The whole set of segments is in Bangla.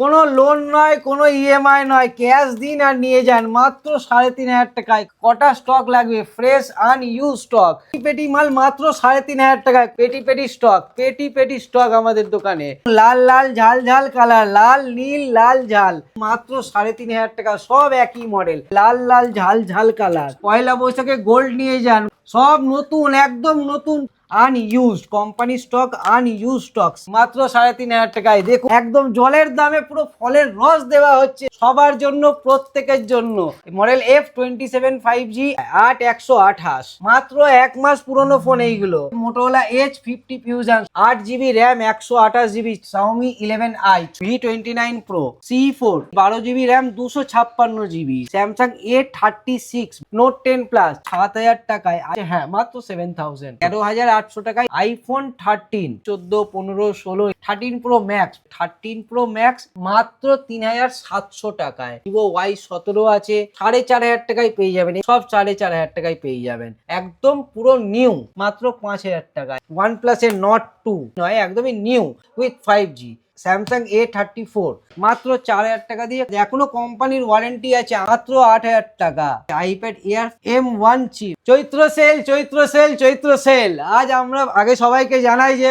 কোনো লোন নয়, কোনো ইএমআই নয় ক্যাশ দিন আর নিয়ে যান। মাত্র সাড়ে তিন হাজার টাকায় কটা স্টক লাগবে? ফ্রেশ আন ইউ স্টক পেটি মাল মাত্র সাড়ে তিন হাজার টাকায়। পেটি পেটি স্টক পেটি পেটি স্টক আমাদের দোকানে। লাল লাল, ঝাল ঝাল কালার লাল, নীল, লাল, ঝাল। মাত্র সাড়ে তিন হাজার টাকা, সব একই মডেল লাল লাল, ঝাল ঝাল কালার পয়লা বৈশাখে গোল্ড নিয়ে যান। সব নতুন, একদম নতুন। Unused company stock unused stock মাত্র সাড়ে তিন হাজার টাকায়। দেখুন, একদম জলের দামে পুরো ফলের রস দেওয়া হচ্ছে সবার জন্য, প্রত্যেকের জন্য। Model F twenty seven five G আট একশো আঠাশ। মাত্র এক মাস পুরনো ফোন এইগুলো। মোটোলা এইচ ফিফটি ফিউশন আট জিবি র্যাম একশো আঠাশ GB Xiaomi eleven I V twenty nine pro C four বারো জিবি র্যাম দুশো ছাপ্পান্ন GB Samsung A thirty six note ten plus সাত হাজার টাকায় হ্যাঁ মাত্র সেভেন থাউজেন্ড তেরো হাজার আটশো টাকায় আইফোন থার্টিন চোদ্দ, পনেরো, ষোলো thirteen pro max thirteen pro max মাত্র তিন হাজার সাতশো টাকায়। ভিভো ওয়াই সতেরো আছে, সাড়ে চার হাজার টাকায় পেয়ে যাবেন, সব সাড়ে চার হাজার টাকায় পেয়ে যাবেন। একদম পুরো নিউ মাত্র পাঁচ হাজার টাকায়। ওয়ান প্লাসের নট টু নয়, একদমই new with five G Samsung A thirty four মাত্র চার হাজার টাকা দিয়ে এখনও কোম্পানির ওয়ারেন্টি আছে, মাত্র আট হাজার টাকা। IPad Air M one chip Chaitra sale Chaitra sale Chaitra sale আজ আমরা আগে সবাইকে জানাই যে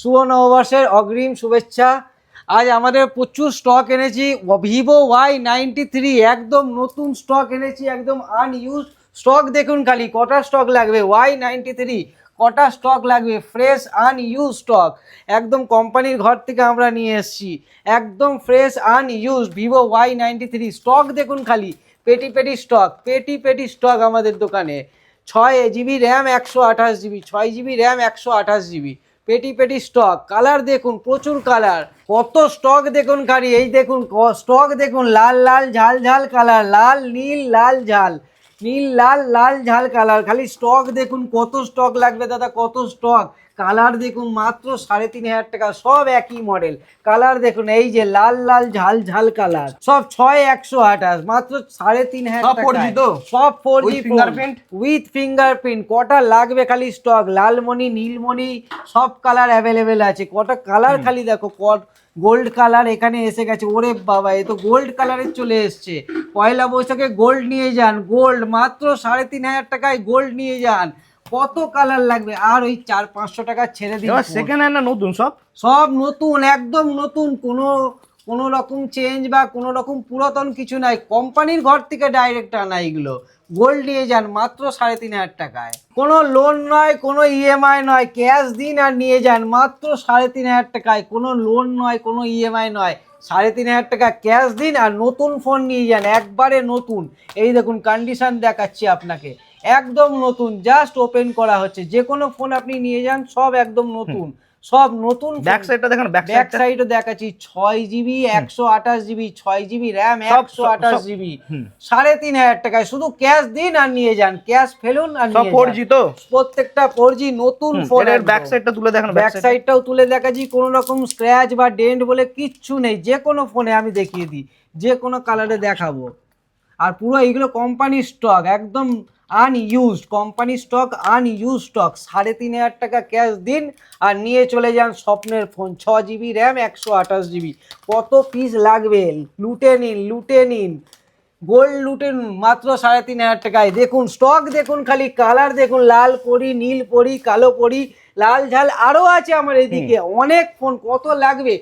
শুভ নববর্ষের অগ্রিম শুভেচ্ছা। আজ আমাদের প্রচুর স্টক এনেছি। ভিভো ওয়াই নাইনটি থ্রি একদম নতুন স্টক এনেছি, একদম আনইউজ স্টক দেখুন খালি কটা স্টক লাগবে? ওয়াই নাইনটি থ্রি কটা স্টক লাগবে? ফ্রেশ আনইউজ স্টক একদম কোম্পানির ঘর থেকে আমরা নিয়ে এসেছি। একদম fresh unused Vivo Y ninety three stock দেখুন খালি। পেটি পেটি স্টক পেটি পেটি স্টক আমাদের দোকানে। ছয় জিবি র্যাম একশো আঠাশ জিবি ছয় জিবি র্যাম একশো আঠাশ জিবি পেটি পেটি স্টক কালার দেখুন, প্রচুর কালার কত স্টক দেখুন খালি, এই দেখুন স্টক দেখুন, লাল লাল, ঝাল ঝাল কালার লাল, নীল, লাল, ঝাল। নীল লাল লাল ঝাল কালার খালি স্টক দেখুন কত স্টক লাগবে দাদা কত স্টক কালার দেখুন মাত্র সাড়ে তিন হাজার টাকা সব একই মডেল কালার দেখুন এই যে লাল লাল ঝাল ঝাল কালার সব ছয় একশো আঠাশ মাত্র সাড়ে তিন হাজার সব 4G টাকায়। তো? সব four G fingerprint? With fingerprint কটা লাগবে খালি স্টক লালমণি নীলমণি সব কালার অ্যাভেলেবেল আছে। কটা কালার খালি দেখো কট গোল্ড কালার এখানে এসে গেছে। ওরে বাবা এ তো গোল্ড কালারের চলে এসছে। পয়লা বৈশাখে গোল্ড নিয়ে যান। গোল্ড মাত্র সাড়ে তিন হাজার টাকায় গোল্ড নিয়ে যান। কত কালার লাগবে? আর ওই চার পাঁচশো টাকা ছেড়ে দিন সেখানে সেকেন্ড হ্যান্ড না নতুন সব? সব নতুন একদম নতুন। কোনো কোনো রকম চেঞ্জ বা কোনো রকম পুরাতন কিছু নাই। কোম্পানির ঘর থেকে ডাইরেক্ট আনা এগুলো। গোল্ড নিয়ে যান মাত্র সাড়ে তিন হাজার টাকায়। কোনো লোন নয় কোনো ইএমআই নয় ক্যাশ দিন আর নিয়ে যান মাত্র সাড়ে তিন হাজার টাকায়। কোনো লোন নয় কোনো ইএমআই নয় সাড়ে তিন হাজার টাকা ক্যাশ দিন আর নতুন ফোন নিয়ে যান একবারে নতুন। এই দেখুন কন্ডিশন দেখাচ্ছি আপনাকে। একদম নতুন জাস্ট ওপেন করা হচ্ছে। যে কোনো ফোন আপনি নিয়ে যান সব একদম নতুন। সব নতুন ব্যাক সাইডটা দেখেন ব্যাক ব্যাক সাইডটা সাইডও দেখাচ্ছি ছয় জিবি একশো আঠাশ জিবি ছয় জিবি র্যাম একশো আঠাশ জিবি। সাড়ে তিন হাজার টাকায় শুধু ক্যাশ দিন আর নিয়ে যান ক্যাশ ফেলুন আর সব নিয়ে ফোর। জি তো? প্রত্যেকটা ফোর জি নতুন ফোন এর ব্যাক সাইডটা তুলে দেখেন ব্যাক সাইডটাও তুলে দেখাচ্ছি কোনো রকম স্ক্র্যাচ বা ডেন্ট বলে কিচ্ছু নেই যে কোনো ফোনে আমি দেখিয়ে দিই যে কোনো কালারে দেখাবো। আর পুরো এইগুলো কোম্পানি স্টক একদম unused company stock unused stock সাড়ে তিন হাজার টাকা ক্যাশ দিন আর নিয়ে চলে যান স্বপ্নের ফোন ছ জিবি র্যাম একশো আঠাশ জিবি কত পিস লাগবে? লুটে নিন লুটে নিন। গোল্ড লুটে নিন মাত্র সাড়ে তিন হাজার টাকায়। দেখুন স্টক দেখুন খালি কালার দেখুন লাল পরি নীল পরি কালো পরি লাল ঝাল আরও আছে আমার এদিকে। অনেক ফোন কত লাগবে?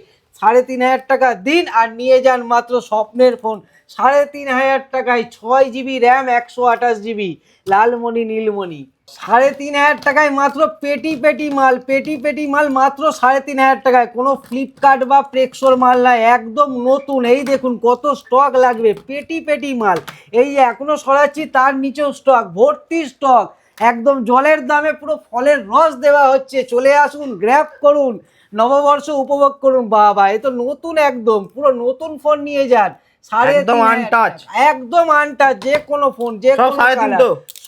সাড়ে তিন হাজার টাকা দিন আর নিয়ে যান মাত্র স্বপ্নের ফোন। সাড়ে তিন হাজার টাকায় ছয় জিবি র্যাম একশো আঠাশ জিবি লালমণি, নীলমণি। সাড়ে তিন হাজার টাকায় মাত্র পেটি পেটি মাল, পেটি পেটি মাল মাত্র সাড়ে তিন হাজার টাকায়। কোনো ফ্লিপকার্ট বা প্রেক্সোর মাল নয় একদম নতুন। এই দেখুন কত স্টক লাগবে, পেটি পেটি মাল। এই যে এখনও সরাচ্ছি, তার নিচেও স্টক ভর্তি স্টক একদম জলের দামে পুরো ফলের রস দেওয়া হচ্ছে। চলে আসুন গ্র্যাপ করুন। নববর্ষ উপভোগ করুন বাবা। এ তো নতুন একদম পুরো নতুন ফোন নিয়ে যান। সাড়ে একদম। টাকা। একদম আনটাচ যে কোনো ফোন যে কোনো সাড়ে তিন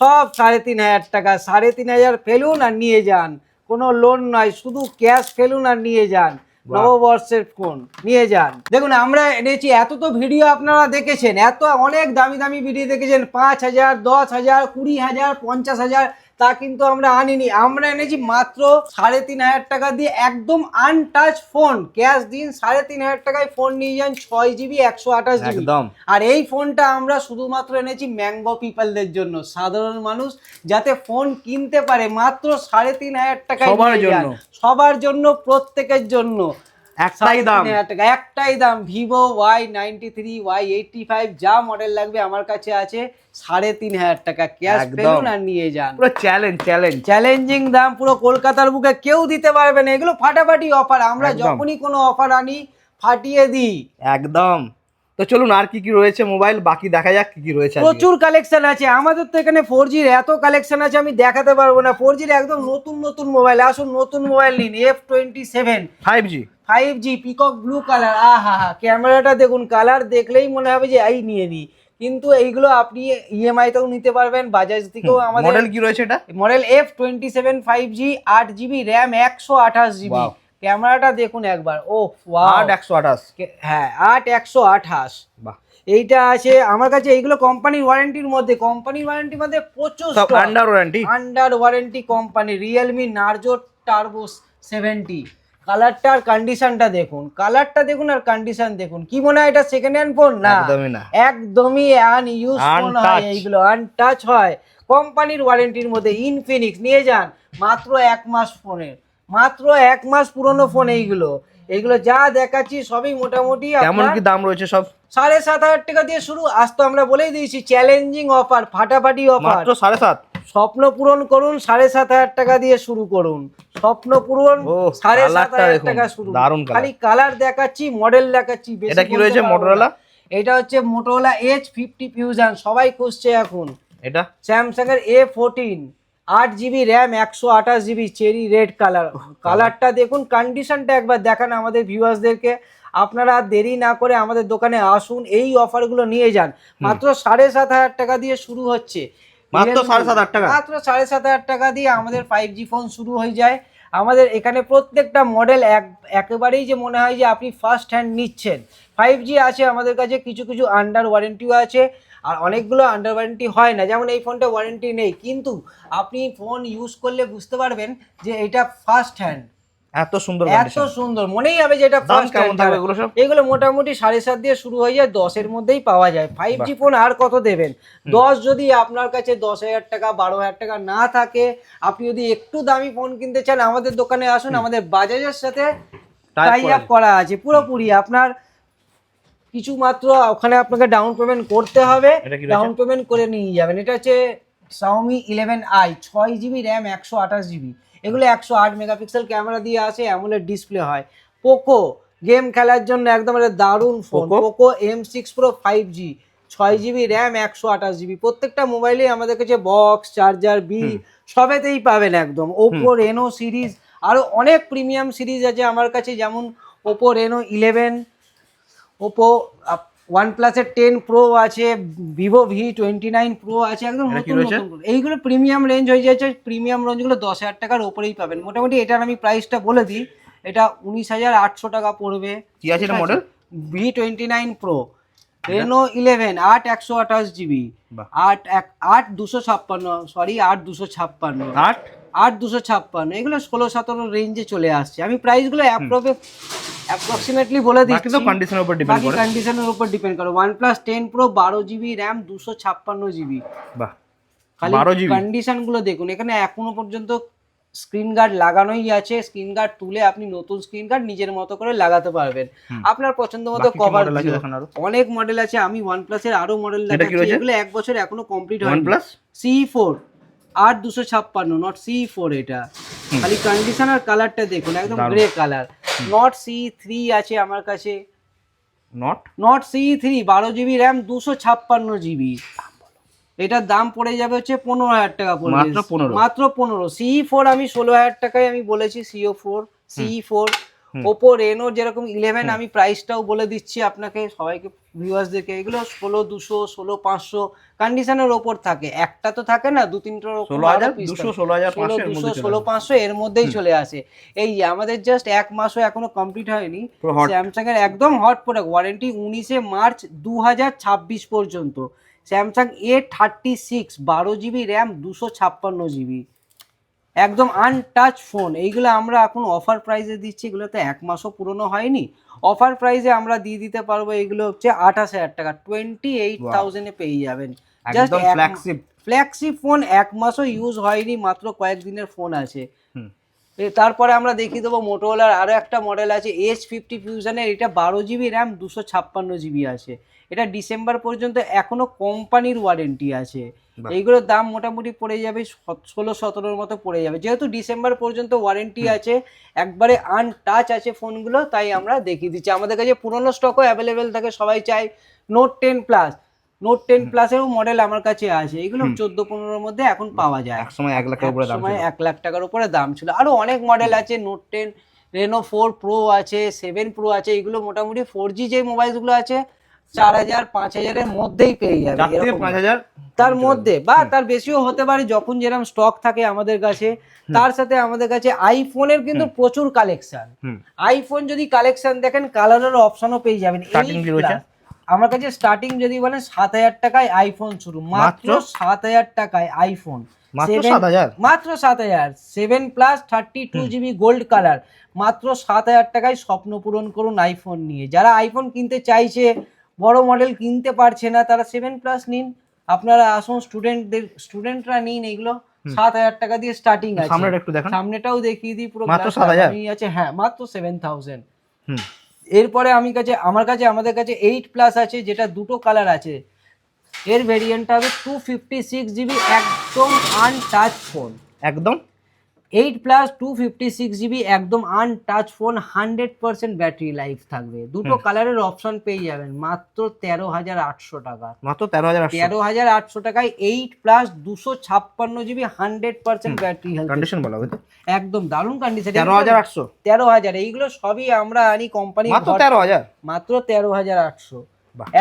সব সাড়ে তিন হাজার টাকা সাড়ে তিন হাজার ফেলুন আর নিয়ে যান। কোনো লোন নয় শুধু ক্যাশ ফেলুন আর নিয়ে যান। নববর্ষের ফোন নিয়ে যান। দেখুন আমরা এনেছি এত তো ভিডিও আপনারা দেখেছেন এত অনেক দামি দামি ভিডিও দেখেছেন পাঁচ হাজার দশ হাজার কুড়ি হাজার পঞ্চাশ হাজার। তা কিন্তু আমরা আনিনি। আমরা এনেছি মাত্র সাড়ে তিন হাজার টাকা দিয়ে একদম আনটাচ ফোন ক্যাশ দিন সাড়ে তিন হাজার টাকায় ফোন নিয়ে যান ছয় জিবি একশো আঠাশ জিবি একদম। আর এই ফোনটা আমরা শুধুমাত্র এনেছি ম্যাঙ্গো পিপলদের জন্য। সাধারণ মানুষ যাতে ফোন কিনতে পারে মাত্র সাড়ে তিন হাজার টাকায়। সবার জন্য প্রত্যেকের জন্য। একটাই দাম। একটাই দাম। Vivo Y ninety three Y eighty five যা মডেল লাগবে আমার কাছে আছে সাড়ে তিন হাজার টাকা। ক্যাশ। ফেলুন আর নিয়ে যান। পুরো চ্যালেঞ্জ চ্যালেঞ্জ চ্যালেঞ্জিং দাম পুরো কলকাতার বুকে কেউ দিতে পারবে না। এগুলো ফাটাফাটি অফার আমরা যখনই কোনো অফার আনি ফাটিয়ে দিই। একদম। তো চলুন আর কি কি রয়েছে মোবাইল বাকি দেখা যাক কি কি রয়েছে প্রচুর কালেকশন আছে। আমাদের তো এখানে ফোর জির এত কালেকশন আছে আমি দেখাতে পারব না। ফোর জির একদম নতুন নতুন মোবাইল আসুন নতুন মোবাইল নিন। F twenty seven five G five G peacock blue colour আহা হা ক্যামেরাটা দেখুন কালার দেখলেই মনে হবে যে এই নিয়ে নিই। কিন্তু এইগুলো আপনি ইএমআই তেও নিতে পারবেন বাজাজ থেকেও আমাদের মডেল কি রয়েছে এটা? Model F twenty seven five G আট জিবি র্যাম একশো আঠাশ জিবি ক্যামেরাটা দেখুন একবার ও আট একশো আঠাশ। হ্যাঁ আট একশো আঠাশ। বাহ। এইটা আছে আমার কাছে এইগুলো কোম্পানির ওয়ারেন্টির মধ্যে কোম্পানির ওয়ারেন্টির মধ্যে প্রচুর under warranty under warranty company Realme Narzo Turbo seventy কালারটা আর কন্ডিশনটা দেখুন। কালারটা দেখুন আর কন্ডিশন দেখুন। কি মনে হয় এটা সেকেন্ড হ্যান্ড ফোন না। একদমই না। একদমই আনইউজ ফোন হয়। এইগুলো। আনটাচ হয়। কোম্পানির ওয়ারেন্টির মধ্যে ইনফিনিক্স নিয়ে যান। মাত্র এক মাস ফোনের মাত্র এক মাস পুরনো ফোন এইগুলো। এইগুলো যা দেখাচ্ছি সবই মোটামুটি কেমন কি দাম রয়েছে সব? সাড়ে সাত হাজার টাকা দিয়ে শুরু। আজ তো আমরা বলেই দিয়েছি চ্যালেঞ্জিং অফার ফাটাফাটি অফার সাড়ে সাত? স্বপ্ন পূরণ করুন সাড়ে সাত হাজার টাকা দিয়ে শুরু করুন। স্বপ্ন পূরণ সাড়ে সাত হাজার টাকা শুরু। খালি কালার দেখাচ্ছি মডেল দেখাচ্ছি এটা কি রয়েছে। মোটরোলা এটা হচ্ছে মোটোলা এইচ ফিফটি ফিউশন সবাই খুঁজছে এখন। এটা? স্যামসাং এর এ ফোরটিন আট জিবি র্যাম একশো আঠাশ জিবি চেরি রেড কালার কালারটা দেখুন কন্ডিশনটা একবার দেখান আমাদের ভিউয়ার্সদেরকে আপনারা আর দেরি না করে আমাদের দোকানে আসুন এই অফারগুলো নিয়ে যান। মাত্র সাড়ে সাত হাজার টাকা দিয়ে শুরু হচ্ছে। মাত্র সাড়ে সাত হাজার টাকা? মাত্র সাড়ে সাত হাজার টাকা দিয়ে আমাদের ফাইভ জি ফোন শুরু হয়ে যায়। আমাদের এখানে প্রত্যেকটা মডেল এক একেবারেই যে মনে হয় যে আপনি ফার্স্ট হ্যান্ড নিচ্ছেন। ফাইভ জি আছে আমাদের কাছে কিছু কিছু আন্ডার ওয়ারেন্টিও আছে। আর অনেকগুলো আন্ডার ওয়ারেন্টি হয় না যেমন এই ফোনটা ওয়ারেন্টি নেই। কিন্তু আপনি ফোন ইউজ করলে বুঝতে পারবেন যে এটা ফার্স্ট হ্যান্ড এত সুন্দর এত সুন্দর মনেই হবে যে এটা ফার্স্ট এগুলো সব? এগুলো মোটামুটি সাড়ে সাত দিয়ে শুরু হয়ে যায় দশের মধ্যেই পাওয়া যায়। ফাইভ জি ফোন আর কত দেবেন? দশ যদি আপনার কাছে দশ হাজার টাকা বারো হাজার টাকা না থাকে আপনি যদি একটু দামি ফোন কিনতে চান আমাদের দোকানে আসুন আমাদের বাজাজের সাথে টাই করা আপ করা। আছে পুরোপুরি। আপনার কিছু মাত্র ওখানে আপনাকে ডাউন পেমেন্ট করতে হবে? ডাউন পেমেন্ট করে নিয়ে যাবেন। এটা হচ্ছে সাউমি ইলেভেন আই ছয় জিবি র্যাম একশো আঠাশ জিবি এগুলো একশো আট মেগাপিক্সেল ক্যামেরা দিয়ে আসে অ্যামোলেড ডিসপ্লে হয়। পোকো গেম খেলার জন্য একদম একটা দারুণ phone Poco M six pro five G ছয় জিবি র্যাম একশো আঠাশ জিবি প্রত্যেকটা মোবাইলে আমাদের কাছে বক্স চার্জার বিল সবেতেই পাবেন একদম। ওপো রেনো সিরিজ আরও অনেক প্রিমিয়াম সিরিজ আছে আমার কাছে যেমন Oppo Reno eleven Oppo one প্লাসের টেন প্রো আছে Vivo V twenty nine pro আছে একদম নতুন নতুন এইগুলো প্রিমিয়াম রেঞ্জ হয়ে যাচ্ছে প্রিমিয়াম রেঞ্জগুলো দশ হাজার টাকার ওপরেই পাবেন। মোটামুটি এটার আমি প্রাইসটা বলে দিই এটা উনিশ হাজার আটশো টাকা পড়বে। কি আছে এটা model V twenty nine pro Reno eleven আট একশো আঠাশ জিবি আট এক আট দুশো ছাপ্পান্ন সরি আট দুশো ছাপ্পান্ন। আট আট দুশো ছাপ্পান্ন এগুলো ষোলো সতেরো রেঞ্জে চলে আসছে। আমি প্রাইসগুলো অ্যাপ্রোভে অ্যাপ্রক্সিমেটলি বলে দিচ্ছি। তো কন্ডিশনের উপর ডিপেন্ড করে। কন্ডিশনের উপর ডিপেন্ড করে। OnePlus 10 Pro 12 GB GB 256 GB বাহ। 12 GB কন্ডিশনগুলো দেখুন। এখানে এখনও পর্যন্ত স্ক্রিন গার্ড লাগানোই আছে। স্ক্রিন গার্ড তুলে আপনি নতুন স্ক্রিন গার্ড নিজের মতো করে লাগাতে পারবেন। আপনার পছন্দ মতো কভার অনেক মডেল আছে। আমি OnePlus এর আরও মডেল দেখাচ্ছি। এগুলো এক বছর এখনও কমপ্লিট হয়নি। সি ফোর আট দুশো ছাপ্পান্ন নট সি ফোর এটা। খালি কন্ডিশন আর কালারটা দেখুন একদম grey colour note C three আছে আমার কাছে। নট নট সি থ্রি বারো জিবি র্যাম দুশো ছাপ্পান্ন জিবি এটার দাম পড়ে যাবে হচ্ছে পনেরো হাজার টাকা পড়বে মাত্র পনেরো। মাত্র পনেরো। সি ফোর আমি ষোলো হাজার টাকায় আমি বলেছি CO four C four Oppo Reno যেরকম ইলেভেন আমি প্রাইসটাও বলে দিচ্ছি আপনাকে সবাইকে ভিউয়ার্সদেরকে এগুলো ষোলো দুশো ষোলো পাঁচশো কন্ডিশনের ওপর থাকে। একটা তো থাকে না দু হাজার দুশো ষোলো হাজার দুশো ষোলো পাঁচশো এর মধ্যেই চলে আসে। এই আমাদের জাস্ট এক মাসও এখনও কমপ্লিট হয়নি। স্যামসাং এর একদম হট প্রোডাক্ট ওয়ারেন্টি উনিশে মার্চ দু হাজার ছাব্বিশ পর্যন্ত। স্যামসাং এ থার্টি সিক্স বারো জিবি র্যাম দুশো ছাপ্পান্ন জিবি একদম আনটাচ ফোন এইগুলো আমরা এখন অফার প্রাইসে দিচ্ছি এগুলো তো এক মাসও পুরনো হয়নি। অফার প্রাইসে আমরা দিয়ে দিতে পারব এগুলো হচ্ছে আঠাশ হাজার টাকা। টোয়েন্টি এইট থাউজেন্ডে পেয়ে যাবেন। একদম ফ্ল্যাগশিপ ফ্ল্যাগশিপ ফোন এক মাসও ইউজ হয়নি মাত্র কয়েকদিনের ফোন আছে। তারপরে আমরা দেখিয়ে দেবো মোটোলার আরও একটা মডেল আছে এইচ ফিফটি ফিউশনের এটা বারো জিবি র্যাম দুশো ছাপ্পান্ন জিবি আছে। এটা ডিসেম্বর পর্যন্ত এখনও কোম্পানির ওয়ারেন্টি আছে। এইগুলোর দাম মোটামুটি পড়ে যাবে ষোলো সতেরোর মতো পড়ে যাবে। যেহেতু ডিসেম্বর পর্যন্ত ওয়ারেন্টি আছে একবারে আনটাচ আছে ফোনগুলো তাই আমরা দেখিয়ে দিচ্ছি। আমাদের কাছে পুরোনো স্টকও অ্যাভেলেবেল থাকে সবাই চায় note ten plus note ten প্লাসেরও model আমার কাছে আছে। এগুলো চোদ্দ পনেরোর মধ্যে এখন পাওয়া যায়। এক সময় এক লাখের উপরে দাম সময় এক লাখ টাকার উপরে দাম ছিল। আরও অনেক মডেল আছে note ten Reno four pro আছে সেভেন প্রো আছে এগুলো মোটামুটি ফোর জি যে মোবাইলগুলো আছে চার হাজার পাঁচ হাজারের মধ্যেই পেয়ে যাবে। পাঁচ হাজার তার মধ্যে বা তার বেশিও হতে পারে যখন যেরকম স্টক থাকে আমাদের কাছে। তার সাথে আমাদের কাছে আইফোনের কিন্তু প্রচুর কালেকশন আইফোন যদি কালেকশন দেখেন কালারের অপশনও পেয়ে যাবেন? আমার কাছে স্টার্টিং যদি বলেন সাত হাজার টাকায় আইফোন শুরু মাত্র? সাত হাজার টাকায় আইফোন মাত্র সাত হাজার? সাত হাজার। Seven plus thirty two GB gold colour মাত্র সাত হাজার টাকায় স্বপ্ন পূরণ করুন আইফোন নিয়ে। যারা আইফোন কিনতে চাইছে বড় মডেল কিনতে পারছে না তারা সেভেন প্লাস নিন। আপনারা আসুন স্টুডেন্টদের স্টুডেন্টরা নিন এগুলো। সাত হাজার টাকা দিয়ে স্টার্টিং আছে। সামনেটা একটু দেখান। সামনেটাও দেখিয়ে দিই পুরো মাত্র 7,000? লাগানোই আছে। হ্যাঁ মাত্র সেভেন থাউজেন্ড হুম। এরপরে আমি কাছে, আমার কাছে, আমাদের কাছে এইট প্লাস আছে, যেটা দুটো কালার আছে। এর ভেরিয়েন্টটা হবে টু ফিফটি সিক্স জিবি একদম আনটাচ ফোন একদম? Eight plus two fifty six GB একদম untouch phone hundred percent battery life থাকবে। দুটো কালারের অপশন পেয়ে যাবেন মাত্র তেরো হাজার আটশো টাকা। মাত্র তেরো হাজার তেরো হাজার আটশো টাকায় এইট প্লাস দুশো ছাপ্পান্ন GB hundred percent battery health condition বলা হয়তো একদম দারুণ কন্ডিশন তেরো হাজার আটশো। তেরো হাজার এইগুলো সবই আমরা আনি কোম্পানি মাত্র তেরো হাজার। মাত্র তেরো হাজার আটশো।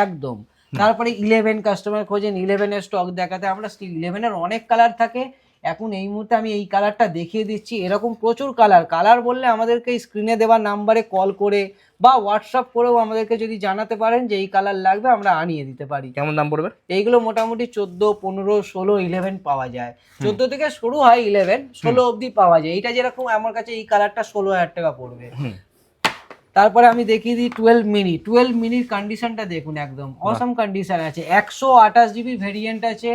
একদম। তারপরে ইলেভেন কাস্টমার খোঁজেন ইলেভেনের স্টক দেখাতে। আমরা ইলেভেনের অনেক কালার থাকে। এখন এই মুহূর্তে আমি এই কালারটা দেখিয়ে দিচ্ছি। এরকম প্রচুর কালার কালার বললে আমাদেরকে স্ক্রিনে দেওয়া নাম্বারে কল করে বা হোয়াটসঅ্যাপ করেও আমাদেরকে যদি জানাতে পারেন যে এই কালার লাগবে আমরা আনিয়ে দিতে পারি। কেমন দাম পড়বে? এইগুলো মোটামুটি চোদ্দ পনেরো ষোলো ইলেভেন পাওয়া যায়। চোদ্দ থেকে শুরু হয় ইলেভেন ষোলো অবধি পাওয়া যায়। এটা যেরকম আমার কাছে এই কালারটা ষোলো হাজার টাকা পড়বে। তারপরে আমি দেখিয়ে দিই টুয়েলভ মিনি টুয়েলভ মিনির কন্ডিশনটা দেখুন একদম। অসম কন্ডিশন আছে। একশো আঠাশ জিবি ভেরিয়েন্ট আছে।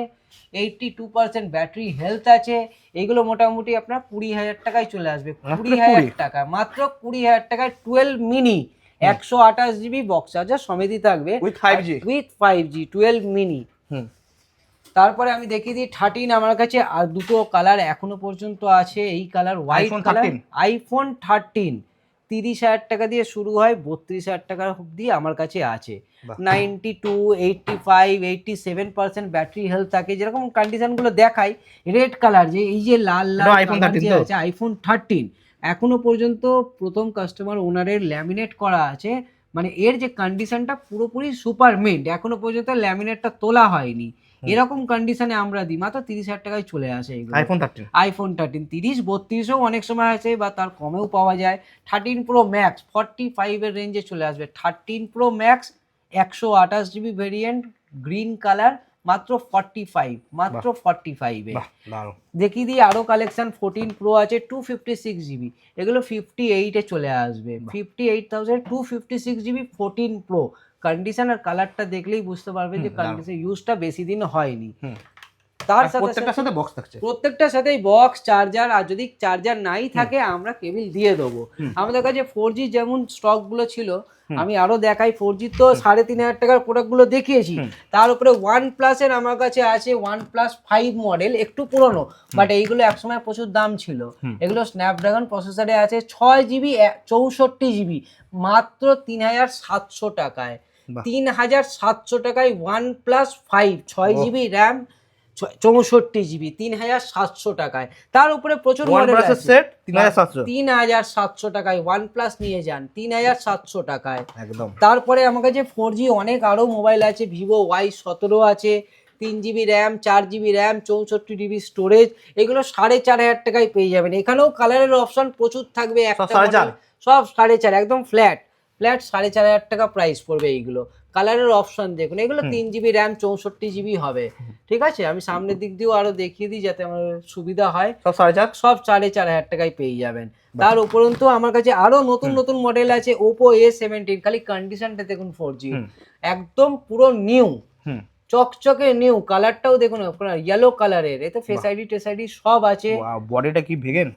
Eighty two percent battery health আছে এগুলো মোটামুটি আপনার কুড়ি হাজার টাকায় চলে আসবে। কুড়ি? হাজার টাকা মাত্র কুড়ি হাজার টাকায় টুয়েলভ মিনি একশো আঠাশ জিবি বক্স চার্জার সমেতই থাকবে। With five G with five G twelve mini হুম। তারপরে আমি দেখিয়ে দিই থার্টিন আমার কাছে আর দুটো কালার এখনও পর্যন্ত আছে এই colour white colour iPhone thirteen তিরিশ হাজার টাকা দিয়ে শুরু হয় বত্রিশ হাজার টাকা অবধি আমার কাছে আছে। Ninety two eighty five eighty seven percent battery health থাকে যেরকম কন্ডিশনগুলো দেখাই রেড কালার যে এই যে লাল লাল এটা iPhone colour 13 যে তো? আছে আইফোন থার্টিন এখনও পর্যন্ত প্রথম কাস্টমার ওনারের ল্যামিনেট করা আছে। মানে এর যে কন্ডিশনটা পুরোপুরি সুপার মিন্ট এখনও পর্যন্ত ল্যামিনেটটা তোলা হয়নি। এরকম কন্ডিশনে আমরা দিই। মাত্র তিরিশ হাজার টাকায় চলে আসে আইফোন থার্টিন আইফোন থার্টিন তিরিশ বত্রিশও অনেক সময় আছে বা তার কমেও পাওয়া যায়। থার্টিন প্রো ম্যাক্স ফর্টি ফাইভের রেঞ্জে চলে আসবে। থার্টিন প্রো ম্যাক্স একশো আঠাশ জিবি ভেরিয়েন্ট গ্রিন কালার মাত্র ফর্টি ফাইভ মাত্র ফর্টি ফাইভে দেখিয়ে দিই আরও কালেকশন ফোরটিন প্রো আছে টু ফিফটি সিক্স জিবি এগুলো ফিফটি এইটে চলে আসবে। Fifty eight thousand two fifty six GB fourteen pro condition আর কালারটা দেখলেই বুঝতে পারবে যে কন্ডিশন ইউজটা বেশি দিন হয়নি। তার সাথে প্রত্যেকটার সাথে বক্স থাকছে। প্রত্যেকটার সাথেই বক্স চার্জার আর যদি চার্জার নাই থাকে আমরা কেবিল দিয়ে দেবো। আমাদের কাছে ফোর জি যেমন স্টকগুলো ছিল আমি আরও দেখাই ফোর জি তো সাড়ে তিন হাজার টাকার প্রোডাক্টগুলো দেখিয়েছি তার উপরে ওয়ান প্লাসের আমার কাছে আছে ওয়ান প্লাস ফাইভ মডেল একটু পুরনো বাট এইগুলো একসময় প্রচুর দাম ছিল। এগুলো স্ন্যাপড্রাগন প্রসেসরে আছে ছয় জিবি চৌষট্টি জিবি মাত্র তিন হাজার সাতশো টাকায়। তিন হাজার সাতশো টাকায় ওয়ান প্লাস ফাইভ ছয় জিবি র্যাম চৌষট্টি জিবি তিন হাজার সাতশো টাকায়। তার উপরে প্রচুর সেট তিন হাজার সাতশো। টাকায় ওয়ান প্লাস নিয়ে যান তিন হাজার সাতশো টাকায়। একদম। তারপরে আমার কাছে ফোর জি অনেক আরও মোবাইল আছে ভিভো ওয়াই সতেরো আছে তিন জিবি র্যাম চার জিবি র্যাম চৌষট্টি জিবি স্টোরেজ এগুলো সাড়ে চার হাজার টাকায় পেয়ে যাবেন। এখানেও কালারের অপশন প্রচুর থাকবে একটা সব সাড়ে চার? একদম ফ্ল্যাট ফ্ল্যাট সাড়ে চার হাজার টাকা প্রাইস পড়বে এইগুলো। কালারের অপশন দেখুন এগুলো তিন জিবি র্যাম চৌষট্টি জিবি হবে। ঠিক আছে? আমি সামনের দিক দিয়েও আরও দেখিয়ে দিই যাতে আমার সুবিধা হয়। সব সাড়ে চার? সব সাড়ে চার হাজার টাকায় পেয়ে যাবেন। তার উপরন্তু আমার কাছে আরও নতুন নতুন মডেল আছে ওপো এ সেভেন্টিন খালি কন্ডিশনটা দেখুন ফোর জি একদম পুরো নিউ চকচকে নিউ কালারটাও দেখুন আপনার ইয়েলো কালারের এতে ফেস। আইডি টেস আইডি সব আছে। বডিটা কি ভেগেন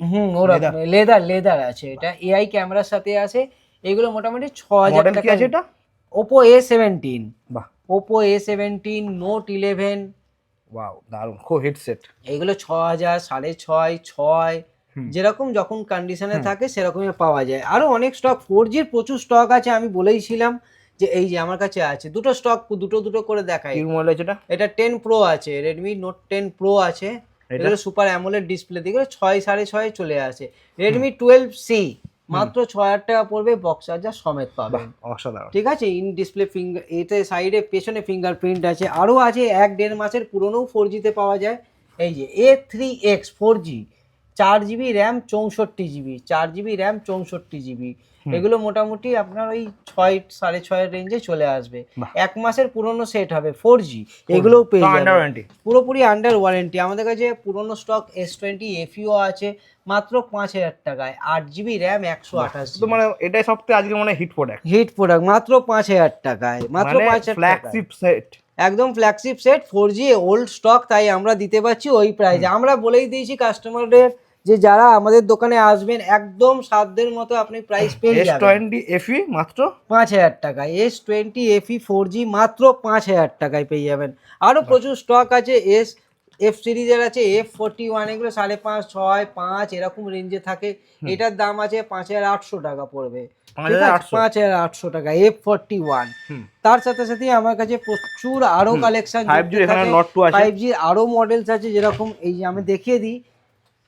হুম ওরা লেদার লেদার আছে। এটা এআই ক্যামেরার সাথে আছে। এগুলো মোটামুটি ছ হাজার টাকা আছে এটা? ওপো এ সেভেন্টিন বাহ। Oppo A seventeen note eleven wow দারুণ খুব হেডসেট এগুলো ছ হাজার সাড়ে ছয় ছয়। যেরকম যখন কন্ডিশনে থাকে সেরকমই পাওয়া যায়। আরও অনেক স্টক ফোর জির প্রচুর স্টক আছে আমি বলেইছিলাম যে এই যে আমার কাছে আছে দুটো স্টক দুটো দুটো করে দেখাই। মোবাইল আছে এটা? এটা টেন প্রো আছে রেডমি নোট টেন প্রো আছে। এটা? এগুলো সুপার অ্যামোলেড ডিসপ্লে দিয়ে ছয় সাড়ে ছয় চলে আসে। রেডমি টুয়েলভ সি মাত্র ছ হাজার টাকা পড়বে বক্স চার্জার সমেত পাবে। পাবেন অসাধারণ। ঠিক আছে? ইন ডিসপ্লে ফিঙ্গার এতে সাইডে পেছনে ফিঙ্গারপ্রিন্ট আছে। আরও আছে এক দেড় মাসের পুরনো ফোর জিতে পাওয়া যায়। এই যে A three X four G চার জিবি র্যাম চৌষট্টি জিবি চার জিবি র্যাম চৌষট্টি জিবি। এগুলো মোটামুটি আপনার ওই ছয় সাড়ে ছয়ের রেঞ্জে চলে আসবে। এক মাসের পুরনো সেট হবে ফোর জি এগুলোও পেয়ে ওয়ারেন্টি পুরোপুরি আন্ডার ওয়ারেন্টি আমাদের কাছে পুরনো স্টক এস টোয়েন্টি এফিও আছে মাত্র পাঁচ হাজার টাকায়। আট জিবি র্যাম একশো আঠাশ তো মানে এটাই সবথেকে আজকে মানে হিট প্রোডাক্ট হিট প্রোডাক্ট মাত্র পাঁচ হাজার টাকায়। মাত্র মানে পাঁচ হাজার ফ্ল্যাগশিপ সেট একদম flagship set four G old stock তাই আমরা দিতে পারছি ওই প্রাইসে আমরা বলেই দিয়েছি কাস্টমারদের যে যারা আমাদের দোকানে আসবেন একদম সাধ্যের মতো আপনি প্রাইস পেয়ে এস যাবেন। টোয়েন্টি এফি মাত্র? পাঁচ হাজার টাকায়। S twenty F E four G মাত্র পাঁচ হাজার টাকায় পেয়ে যাবেন। আরও প্রচুর স্টক আছে। এস এফ সিরিজের আছে এফ ফোরটি ওয়ান এগুলো সাড়ে পাঁচ ছয় পাঁচ এরকম রেঞ্জে থাকে। এটার দাম আছে পাঁচ হাজার আটশো টাকা পড়বে। পাঁচ হাজার আটশো। পাঁচ টাকা এফ ফোরটি ওয়ান। তার সাথে সাথে আমার কাছে প্রচুর আরও। কালেকশন ফাইভ জি এখানে নট টু ফাইভ জি আরও মডেলস আছে যেরকম এই যে আমি দেখিয়ে দিই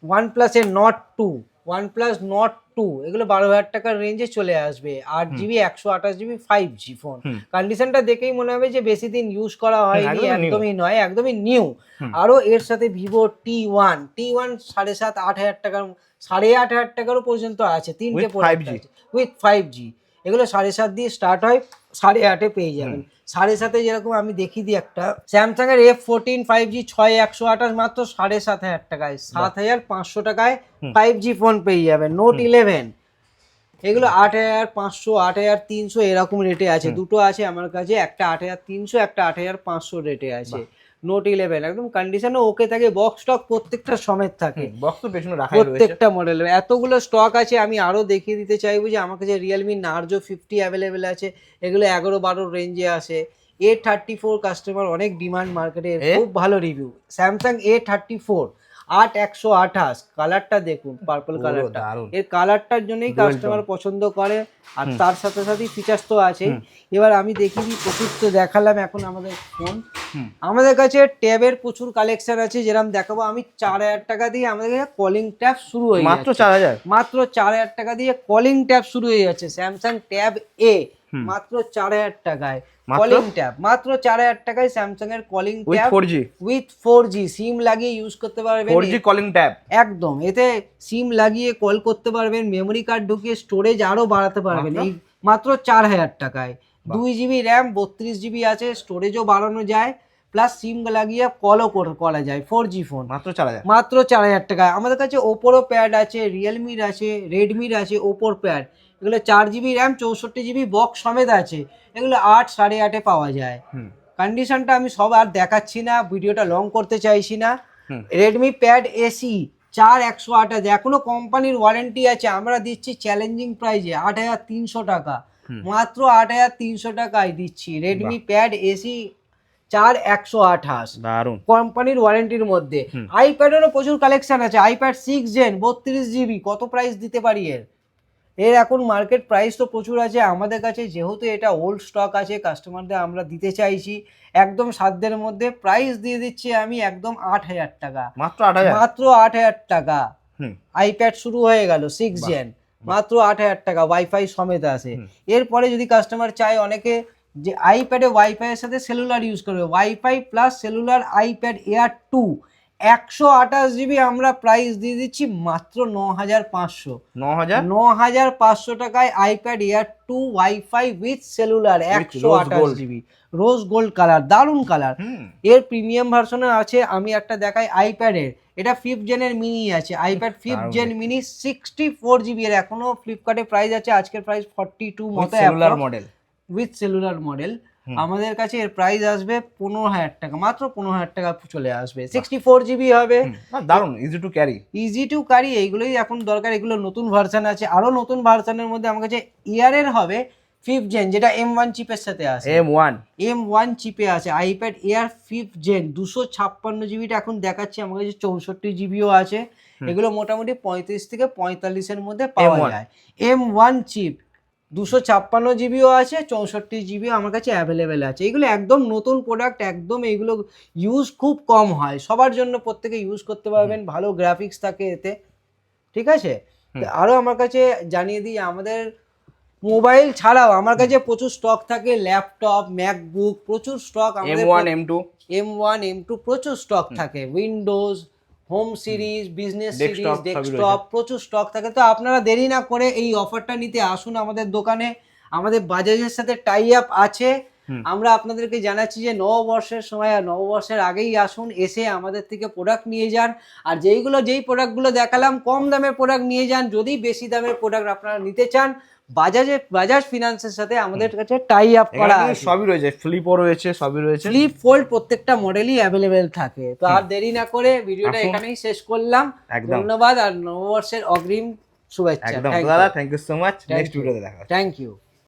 ওয়ান প্লাসের note two one plus note two এগুলো বারো হাজার টাকার রেঞ্জে চলে আসবে। আট জিবি একশো আঠাশ জিবি ফাইভ জি ফোন কন্ডিশনটা দেখেই মনে হবে যে বেশি দিন ইউজ করা হয়নি একদমই নয় একদমই নিউ আরও এর সাথে Vivo T one T one সাড়ে সাত আট হাজার টাকার সাড়ে আট হাজার টাকারও পর্যন্ত আছে তিনটে With 5G উইথ ফাইভ জি এগুলো সাড়ে সাত দিয়ে স্টার্ট হয়। সাড়ে আটে পেয়ে যাবেন। সাড়ে সাতে যেরকম আমি দেখি দিই একটা স্যামসাং এর এফ ফোরটিন ফাইভ জি ছয় একশো আঠাশ মাত্র সাড়ে সাত হাজার টাকায়। সাত হাজার পাঁচশো টাকায় ফাইভ জি ফোন পেয়ে যাবেন নোট ইলেভেন এগুলো আট হাজার পাঁচশো আট হাজার তিনশো এরকম রেটে আছে। দুটো আছে আমার কাছে একটা আট হাজার তিনশো একটা আট হাজার পাঁচশো রেটে আছে। নোট ইলেভেন একদম কন্ডিশনে ওকে থাকে বক্স স্টক প্রত্যেকটা সমেত থাকে। বক্স তো পেছনে রাখা রয়েছে। প্রত্যেকটা মডেল এতগুলো স্টক আছে আমি আরও দেখিয়ে দিতে চাইব যে আমার কাছে রিয়েলমি নার্জো ফিফটি অ্যাভেলেবেল আছে এগুলো এগারো বারো রেঞ্জে আসে। এ থার্টি ফোর কাস্টমার অনেক ডিমান্ড মার্কেটে? খুব ভালো review Samsung A thirty four আট একশো আঠাশ। কালারটা দেখুন পার্পল কালারটা এর কালারটার জন্যই কাস্টমার পছন্দ করে আর তার সাথে সাথে ফিচার্স তো আছেই এবার আমি দিই প্রচুর তো দেখালাম এখন আমাদের ফোন আমাদের কাছে ট্যাবের প্রচুর কালেকশন আছে যেরকম দেখাবো আমি চার হাজার টাকা দিয়ে আমাদের কাছে কলিং ট্যাব শুরু হয়ে মাত্র চার হাজার? মাত্র চার হাজার টাকা দিয়ে কলিং ট্যাব শুরু হয়ে যাচ্ছে স্যামসাং ট্যাব এ। মাত্র চার হাজার টাকায়। কলিং ট্যাব মাত্র চার হাজার টাকায় স্যামসাং এর calling tab four G with four G SIM লাগিয়ে ইউজ করতে পারবেন। ফোর জি কলিং ট্যাব একদম। এতে সিম লাগিয়ে কল করতে পারবেন। মেমরি কার্ড ঢুকিয়ে স্টোরেজ আরও বাড়াতে পারবেন। এই মাত্র চার হাজার টাকায়। দুই জিবি র্যাম বত্রিশ জিবি আছে। স্টোরেজও বাড়ানো যায়। প্লাস সিম লাগিয়ে কলও করা যায়। ফোর জি ফোন মাত্র চার হাজার? মাত্র চার হাজার টাকায়। আমাদের কাছে ওপোরও প্যাড আছে রিয়েলমির আছে রেডমির আছে ওপোর প্যাড এগুলো চার জিবি র্যাম চৌষট্টি জিবি বক্স সমেত আছে। এগুলো আট সাড়ে আটে পাওয়া যায়। কন্ডিশনটা আমি সব আর দেখাচ্ছি না ভিডিওটা লং করতে চাইছি না। রেডমি প্যাড এসি চার একশো আঠাশ এখনও কোম্পানির ওয়ারেন্টি আছে। আমরা দিচ্ছি চ্যালেঞ্জিং প্রাইজে আট হাজার তিনশো টাকা। মাত্র আট হাজার তিনশো টাকায় দিচ্ছি। রেডমি প্যাড এসি চার একশো আঠাশ। কোম্পানির ওয়ারেন্টির মধ্যে। আইপ্যাডেরও প্রচুর কালেকশন আছে। আইপ্যাড সিক্স জেন বত্রিশ জিবি কত প্রাইস দিতে পারি এর? এর এখন মার্কেট প্রাইস তো প্রচুর আছে। আমাদের কাছে যেহেতু এটা ওল্ড স্টক আছে কাস্টমারদের আমরা দিতে চাইছি একদম সাধ্যের মধ্যে প্রাইস দিয়ে দিচ্ছি আমি একদম আট হাজার টাকা। মাত্র আট হাজার? মাত্র আট হাজার টাকা। আইপ্যাড শুরু হয়ে গেল সিক্স জেন মাত্র আট হাজার টাকা ওয়াইফাই সমেত আছে। এরপরে যদি কাস্টমার চায় অনেকে যে আইপ্যাডে ওয়াইফাই এর সাথে সেলুলার ইউজ করবে। Wifi plus cellular iPad air two একশো আঠাশ জিবি আমরা প্রাইস দিয়ে দিচ্ছি মাত্র ন হাজার পাঁচশো ন হাজার ন হাজার পাঁচশো টাকায় iPad air two wifi with cellular একশো আঠাশ জিবি রোজ গোল্ড কালার দারুণ কালারের প্রিমিয়াম ভার্সনে আছে আমি একটা দেখাই আইপ্যাডের এটা ফিফথ জেনের মিনি আছে। IPad fifth gen mini sixty four GB এর। এখনও ফ্লিপকার্টে প্রাইস আছে আজকের প্রাইস ফর্টি টু মতো মডেল উইথ সেলুলার মডেল। আমাদের কাছে এর প্রাইস আসবে পনেরো হাজার টাকা মাত্র পনেরো হাজার টাকা চলে আসবে। সিক্সটি ফোর জিবি হবে। দারুণ easy to carry easy to carry এইগুলোই এখন দরকার এগুলো নতুন ভার্সন আছে। আরও নতুন ভার্সনের মধ্যে আমার কাছে ইয়ারের হবে ফিফথ জেন যেটা এম ওয়ান চিপের সাথে আছে। এম ওয়ান এম ওয়ান চিপে আছে আইপ্যাড এয়ার ফিফথ জেন দুশো ছাপ্পান্ন জিবিটা এখন দেখাচ্ছি আমার কাছে চৌষট্টি জিবিও আছে। এগুলো মোটামুটি পঁয়ত্রিশ থেকে পঁয়তাল্লিশের মধ্যে পাওয়া যায়। এম ওয়ান চিপ দুশো ছাপ্পান্ন জিবিও আছে চৌষট্টি জিবিও আমার কাছে অ্যাভেলেবেল আছে। এগুলো একদম নতুন প্রোডাক্ট একদম এইগুলো ইউজ খুব কম হয়। সবার জন্য প্রত্যেকে ইউজ করতে পারবেন ভালো গ্রাফিক্স থাকে এতে। ঠিক আছে? আরও আমার কাছে জানিয়ে দিই আমাদের মোবাইল ছাড়াও আমার কাছে প্রচুর স্টক থাকে ল্যাপটপ ম্যাকবুক প্রচুর stock M one M two M one M two প্রচুর স্টক থাকে। Windows home series business series desktop প্রচুর স্টক থাকে। তো আপনারা দেরি না করে এই অফারটা নিতে আসুন আমাদের দোকানে। আমাদের বাজাজের সাথে টাই আপ আছে। আমরা আপনাদেরকে জানাচ্ছি যে নববর্ষের সময় আর নববর্ষের আগেই আসুন এসে আমাদের থেকে প্রোডাক্ট নিয়ে যান। আর যেইগুলো যেই প্রোডাক্টগুলো দেখালাম কম দামের প্রোডাক্ট নিয়ে যান। যদি বেশি দামের প্রোডাক্ট আপনারা নিতে চান বাজাজে বাজাজ ফিনান্সের সাথে আমাদের কাছে টাই আপ করা সবই রয়েছে ফ্লিপও রয়েছে সবই রয়েছে। ফ্লিপ ফোল্ড প্রত্যেকটা মডেলই অ্যাভেলেবেল থাকে। তো আর দেরি না করে ভিডিওটা এখানেই শেষ করলাম। ধন্যবাদ আর নববর্ষের অগ্রিম শুভেচ্ছা। দাদা thank you so much next. ভিডিওতে দেখা থ্যাংক ইউ